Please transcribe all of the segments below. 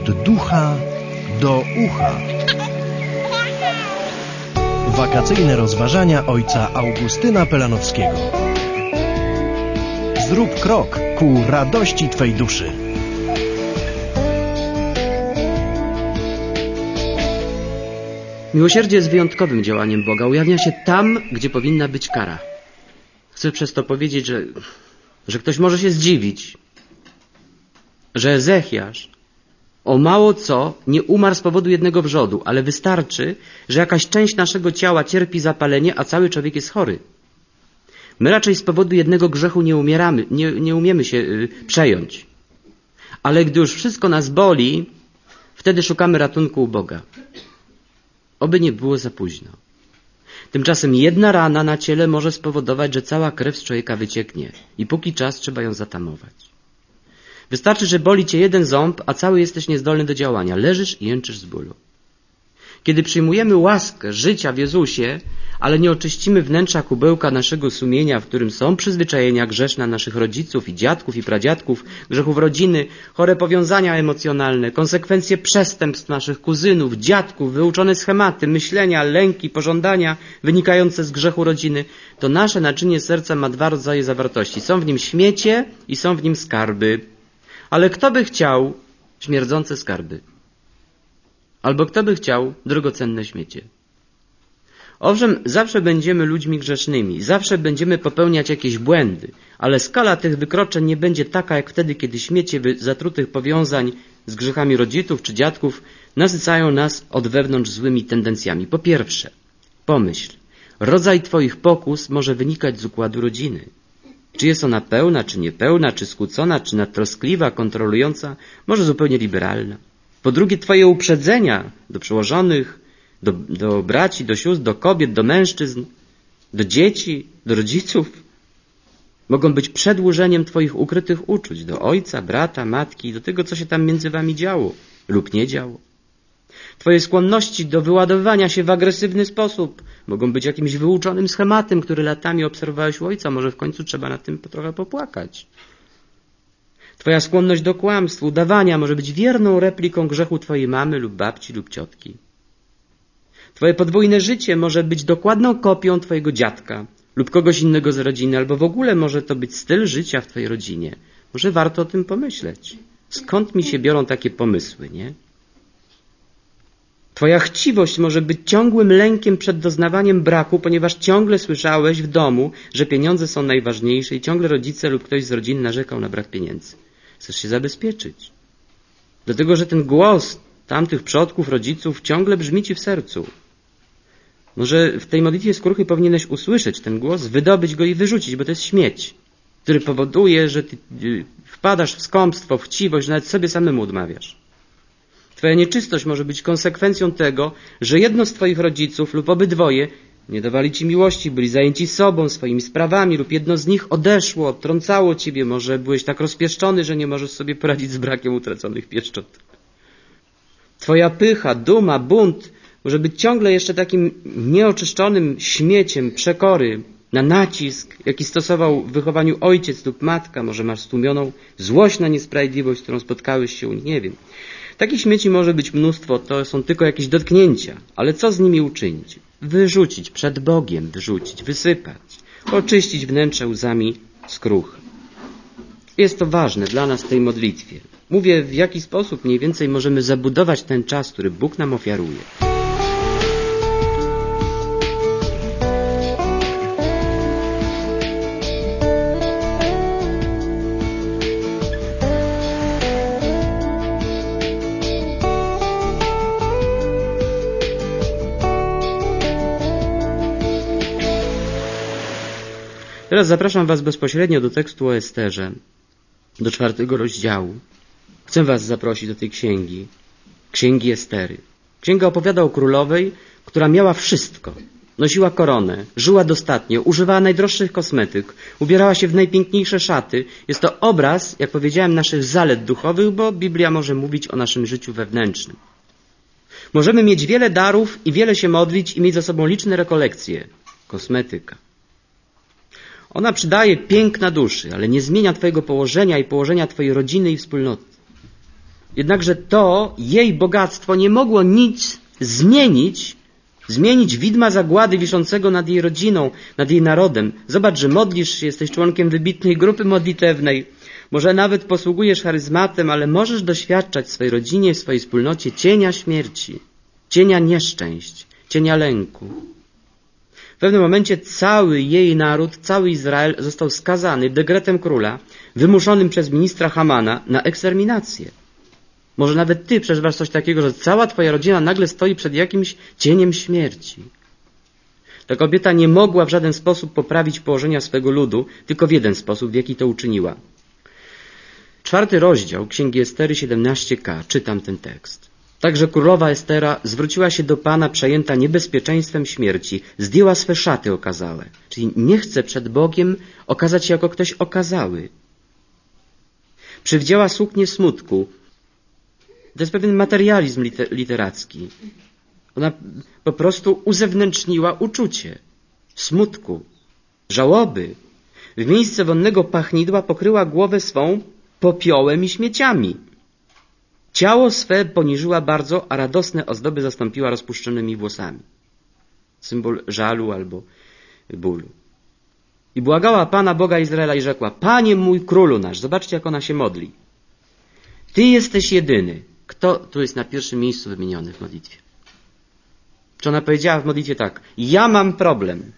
Od ducha do ucha. Wakacyjne rozważania ojca Augustyna Pelanowskiego. Zrób krok ku radości Twej duszy. Miłosierdzie jest wyjątkowym działaniem Boga. Ujawnia się tam, gdzie powinna być kara. Chcę przez to powiedzieć, że, że ktoś może się zdziwić, że Ezechiasz o mało co nie umarł z powodu jednego wrzodu, ale wystarczy, że jakaś część naszego ciała cierpi zapalenie, a cały człowiek jest chory. My raczej z powodu jednego grzechu nie umieramy, nie, nie umiemy się y, przejąć. Ale gdy już wszystko nas boli, wtedy szukamy ratunku u Boga. Oby nie było za późno. Tymczasem jedna rana na ciele może spowodować, że cała krew z człowieka wycieknie i póki czas trzeba ją zatamować. Wystarczy, że boli cię jeden ząb, a cały jesteś niezdolny do działania. Leżysz i jęczysz z bólu. Kiedy przyjmujemy łaskę życia w Jezusie, ale nie oczyścimy wnętrza kubełka naszego sumienia, w którym są przyzwyczajenia grzeszne naszych rodziców i dziadków i pradziadków, grzechów rodziny, chore powiązania emocjonalne, konsekwencje przestępstw naszych kuzynów, dziadków, wyuczone schematy, myślenia, lęki, pożądania wynikające z grzechu rodziny, to nasze naczynie serca ma dwa rodzaje zawartości. Są w nim śmiecie i są w nim skarby. Ale kto by chciał śmierdzące skarby? Albo kto by chciał drogocenne śmiecie? Owszem, zawsze będziemy ludźmi grzesznymi, zawsze będziemy popełniać jakieś błędy, ale skala tych wykroczeń nie będzie taka jak wtedy, kiedy śmiecie zatrutych powiązań z grzechami rodziców czy dziadków nasycają nas od wewnątrz złymi tendencjami. Po pierwsze, pomyśl, rodzaj Twoich pokus może wynikać z układu rodziny. Czy jest ona pełna, czy niepełna, czy skłócona, czy nadtroskliwa, kontrolująca, może zupełnie liberalna. Po drugie, Twoje uprzedzenia do przełożonych, do, do braci, do sióstr, do kobiet, do mężczyzn, do dzieci, do rodziców mogą być przedłużeniem Twoich ukrytych uczuć do ojca, brata, matki, do tego, co się tam między Wami działo lub nie działo. Twoje skłonności do wyładowywania się w agresywny sposób mogą być jakimś wyuczonym schematem, który latami obserwowałeś u ojca. Może w końcu trzeba nad tym trochę popłakać. Twoja skłonność do kłamstw, udawania może być wierną repliką grzechu Twojej mamy lub babci lub ciotki. Twoje podwójne życie może być dokładną kopią Twojego dziadka lub kogoś innego z rodziny, albo w ogóle może to być styl życia w Twojej rodzinie. Może warto o tym pomyśleć. Skąd mi się biorą takie pomysły, nie? Twoja chciwość może być ciągłym lękiem przed doznawaniem braku, ponieważ ciągle słyszałeś w domu, że pieniądze są najważniejsze i ciągle rodzice lub ktoś z rodziny narzekał na brak pieniędzy. Chcesz się zabezpieczyć. Dlatego, że ten głos tamtych przodków, rodziców ciągle brzmi ci w sercu. Może w tej modlitwie skruchy powinieneś usłyszeć ten głos, wydobyć go i wyrzucić, bo to jest śmieć, który powoduje, że ty y, wpadasz w skąpstwo, w chciwość, nawet sobie samemu odmawiasz. Twoja nieczystość może być konsekwencją tego, że jedno z Twoich rodziców lub obydwoje nie dawali Ci miłości, byli zajęci sobą, swoimi sprawami lub jedno z nich odeszło, odtrącało Ciebie, może byłeś tak rozpieszczony, że nie możesz sobie poradzić z brakiem utraconych pieszczot. Twoja pycha, duma, bunt może być ciągle jeszcze takim nieoczyszczonym śmieciem przekory na nacisk, jaki stosował w wychowaniu ojciec lub matka. Może masz stłumioną złość na niesprawiedliwość, którą spotkałeś się, nie wiem. Takich śmieci może być mnóstwo, to są tylko jakieś dotknięcia, ale co z nimi uczynić? Wyrzucić, przed Bogiem wyrzucić, wysypać, oczyścić wnętrze łzami skruch. Jest to ważne dla nas w tej modlitwie. Mówię, w jaki sposób mniej więcej możemy zabudować ten czas, który Bóg nam ofiaruje. Teraz zapraszam Was bezpośrednio do tekstu o Esterze, do czwartego rozdziału. Chcę Was zaprosić do tej księgi, księgi Estery. Księga opowiada o królowej, która miała wszystko. Nosiła koronę, żyła dostatnio, używała najdroższych kosmetyk, ubierała się w najpiękniejsze szaty. Jest to obraz, jak powiedziałem, naszych zalet duchowych, bo Biblia może mówić o naszym życiu wewnętrznym. Możemy mieć wiele darów i wiele się modlić i mieć za sobą liczne rekolekcje. Kosmetyka. Ona przydaje piękna duszy, ale nie zmienia Twojego położenia i położenia Twojej rodziny i wspólnoty. Jednakże to, jej bogactwo nie mogło nic zmienić, zmienić widma zagłady wiszącego nad jej rodziną, nad jej narodem. Zobacz, że modlisz się, jesteś członkiem wybitnej grupy modlitewnej, może nawet posługujesz charyzmatem, ale możesz doświadczać w swojej rodzinie, w swojej wspólnocie cienia śmierci, cienia nieszczęść, cienia lęku. Pewnym momencie cały jej naród, cały Izrael został skazany dekretem króla, wymuszonym przez ministra Hamana na eksterminację. Może nawet ty przeżywasz coś takiego, że cała twoja rodzina nagle stoi przed jakimś cieniem śmierci. Ta kobieta nie mogła w żaden sposób poprawić położenia swego ludu, tylko w jeden sposób, w jaki to uczyniła. Czwarty rozdział Księgi Estery 17k. Czytam ten tekst. Także królowa Estera zwróciła się do Pana przejęta niebezpieczeństwem śmierci, zdjęła swe szaty okazałe. Czyli nie chce przed Bogiem okazać się jako ktoś okazały. Przywdziała suknię smutku. To jest pewien materializm literacki. Ona po prostu uzewnętrzniła uczucie smutku, żałoby. W miejsce wonnego pachnidła pokryła głowę swą popiołem i śmieciami. Ciało swe poniżyła bardzo, a radosne ozdoby zastąpiła rozpuszczonymi włosami. Symbol żalu albo bólu. I błagała Pana Boga Izraela i rzekła, Panie mój królu nasz, zobaczcie jak ona się modli. Ty jesteś jedyny. Kto tu jest na pierwszym miejscu wymieniony w modlitwie? Czy ona powiedziała w modlitwie tak, ja mam problem.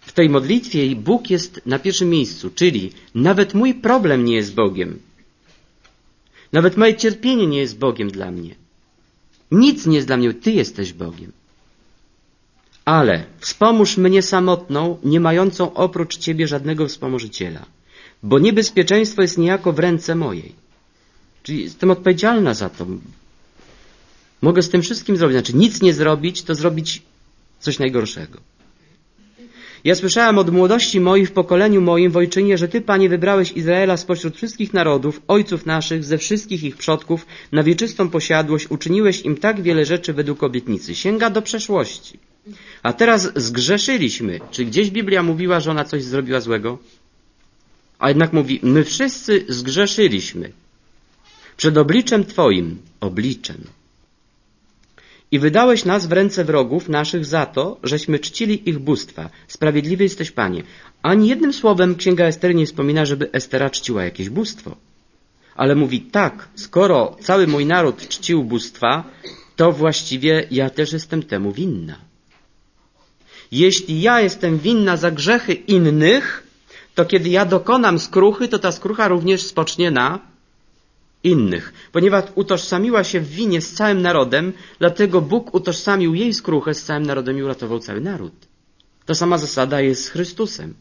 W tej modlitwie Bóg jest na pierwszym miejscu, czyli nawet mój problem nie jest Bogiem. Nawet moje cierpienie nie jest Bogiem dla mnie. Nic nie jest dla mnie, Ty jesteś Bogiem. Ale wspomóż mnie samotną, nie mającą oprócz Ciebie żadnego wspomożyciela, bo niebezpieczeństwo jest niejako w ręce mojej. Czyli jestem odpowiedzialna za to. Mogę z tym wszystkim zrobić. Znaczy nic nie zrobić, to zrobić coś najgorszego. Ja słyszałem od młodości mojej w pokoleniu moim w ojczynie, że Ty, Panie, wybrałeś Izraela spośród wszystkich narodów, ojców naszych, ze wszystkich ich przodków, na wieczystą posiadłość, uczyniłeś im tak wiele rzeczy według obietnicy. Sięga do przeszłości. A teraz zgrzeszyliśmy. Czy gdzieś Biblia mówiła, że ona coś zrobiła złego? A jednak mówi, my wszyscy zgrzeszyliśmy. Przed obliczem Twoim, obliczem, i wydałeś nas w ręce wrogów naszych za to, żeśmy czcili ich bóstwa. Sprawiedliwy jesteś, Panie. Ani jednym słowem Księga Estery nie wspomina, żeby Estera czciła jakieś bóstwo. Ale mówi tak, skoro cały mój naród czcił bóstwa, to właściwie ja też jestem temu winna. Jeśli ja jestem winna za grzechy innych, to kiedy ja dokonam skruchy, to ta skrucha również spocznie na innych. Ponieważ utożsamiła się w winie z całym narodem, dlatego Bóg utożsamił jej skruchę z całym narodem i uratował cały naród. Ta sama zasada jest z Chrystusem.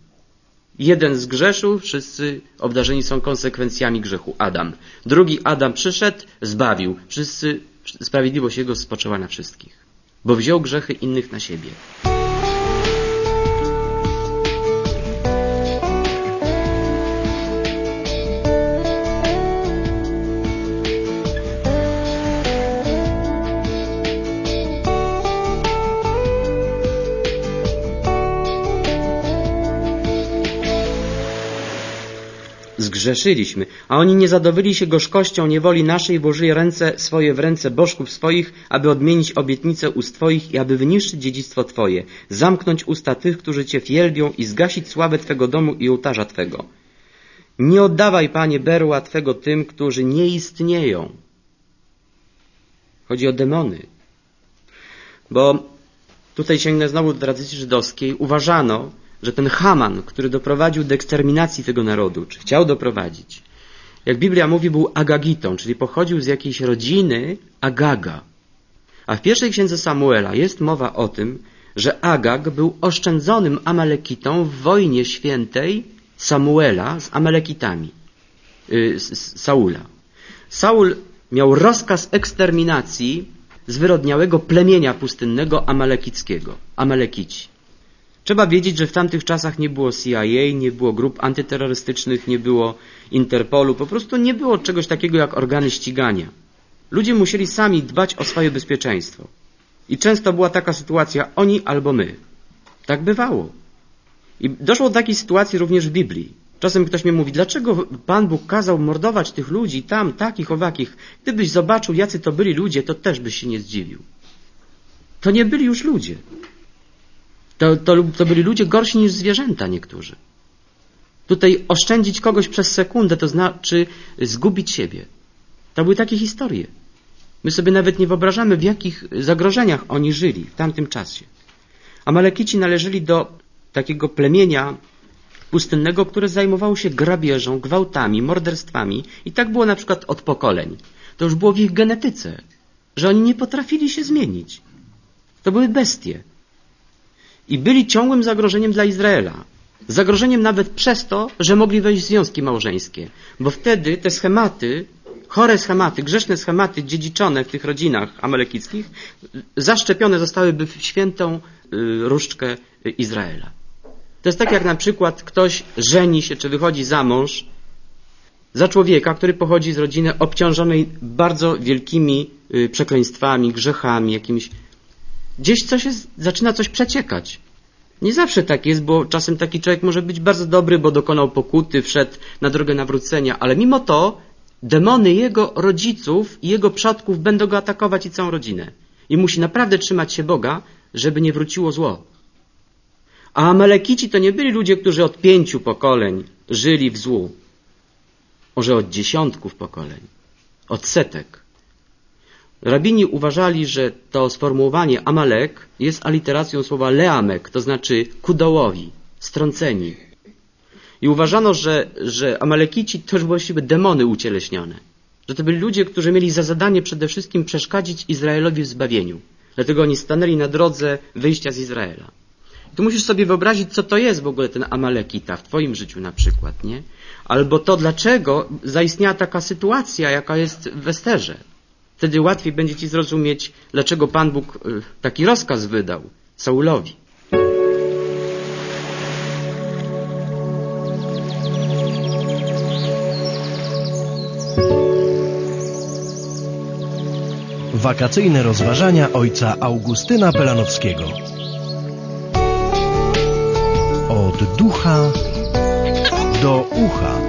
Jeden z grzeszu, wszyscy obdarzeni są konsekwencjami grzechu. Adam. Drugi Adam przyszedł, zbawił. Wszyscy, sprawiedliwość Jego spoczęła na wszystkich. Bo wziął grzechy innych na siebie. Zgrzeszyliśmy, a oni nie zadowolili się gorzkością niewoli naszej, włożyli ręce swoje w ręce bożków swoich, aby odmienić obietnicę ust Twoich i aby wyniszczyć dziedzictwo Twoje, zamknąć usta tych, którzy Cię wielbią i zgasić sławę Twego domu i ołtarza Twego. Nie oddawaj, Panie, berła Twego tym, którzy nie istnieją. Chodzi o demony. Bo tutaj sięgnę znowu do tradycji żydowskiej. Uważano, że ten Haman, który doprowadził do eksterminacji tego narodu, czy chciał doprowadzić, jak Biblia mówi, był Agagitą, czyli pochodził z jakiejś rodziny Agaga. A w pierwszej księdze Samuela jest mowa o tym, że Agag był oszczędzonym Amalekitą w wojnie świętej Samuela z Amalekitami, yy, z Saula. Saul miał rozkaz eksterminacji zwyrodniałego plemienia pustynnego amalekickiego, Amalekici. Trzeba wiedzieć, że w tamtych czasach nie było CIA, nie było grup antyterrorystycznych, nie było Interpolu, po prostu nie było czegoś takiego jak organy ścigania. Ludzie musieli sami dbać o swoje bezpieczeństwo. I często była taka sytuacja, oni albo my. Tak bywało. I doszło do takiej sytuacji również w Biblii. Czasem ktoś mi mówi, dlaczego Pan Bóg kazał mordować tych ludzi, tam, takich, owakich. Gdybyś zobaczył, jacy to byli ludzie, to też byś się nie zdziwił. To nie byli już ludzie. To, to, to byli ludzie gorsi niż zwierzęta niektórzy. Tutaj oszczędzić kogoś przez sekundę, to znaczy zgubić siebie. To były takie historie. My sobie nawet nie wyobrażamy, w jakich zagrożeniach oni żyli w tamtym czasie. Amalekici należeli do takiego plemienia pustynnego, które zajmowało się grabieżą, gwałtami, morderstwami i tak było na przykład od pokoleń. To już było w ich genetyce, że oni nie potrafili się zmienić. To były bestie. I byli ciągłym zagrożeniem dla Izraela. Zagrożeniem nawet przez to, że mogli wejść w związki małżeńskie, bo wtedy te schematy, chore schematy, grzeszne schematy dziedziczone w tych rodzinach amalekickich, zaszczepione zostałyby w świętą y, różdżkę Izraela. To jest tak jak na przykład ktoś żeni się czy wychodzi za mąż za człowieka, który pochodzi z rodziny obciążonej bardzo wielkimi y, przekleństwami, grzechami, jakimiś. Gdzieś coś jest, zaczyna coś przeciekać. Nie zawsze tak jest, bo czasem taki człowiek może być bardzo dobry, bo dokonał pokuty, wszedł na drogę nawrócenia, ale mimo to demony jego rodziców i jego przodków będą go atakować i całą rodzinę. I musi naprawdę trzymać się Boga, żeby nie wróciło zło. A Amalekici to nie byli ludzie, którzy od pięciu pokoleń żyli w złu. Może od dziesiątków pokoleń, od setek. Rabini uważali, że to sformułowanie Amalek jest aliteracją słowa leamek, to znaczy kudołowi, strąceni. I uważano, że, że Amalekici to właściwie demony ucieleśnione. Że to byli ludzie, którzy mieli za zadanie przede wszystkim przeszkadzić Izraelowi w zbawieniu. Dlatego oni stanęli na drodze wyjścia z Izraela. Tu musisz sobie wyobrazić, co to jest w ogóle ten Amalekita w twoim życiu na przykład, nie? Albo to, dlaczego zaistniała taka sytuacja, jaka jest w Westerze. Wtedy łatwiej będzie ci zrozumieć, dlaczego Pan Bóg y, taki rozkaz wydał Saulowi. Wakacyjne rozważania ojca Augustyna Pelanowskiego. Od ducha do ucha.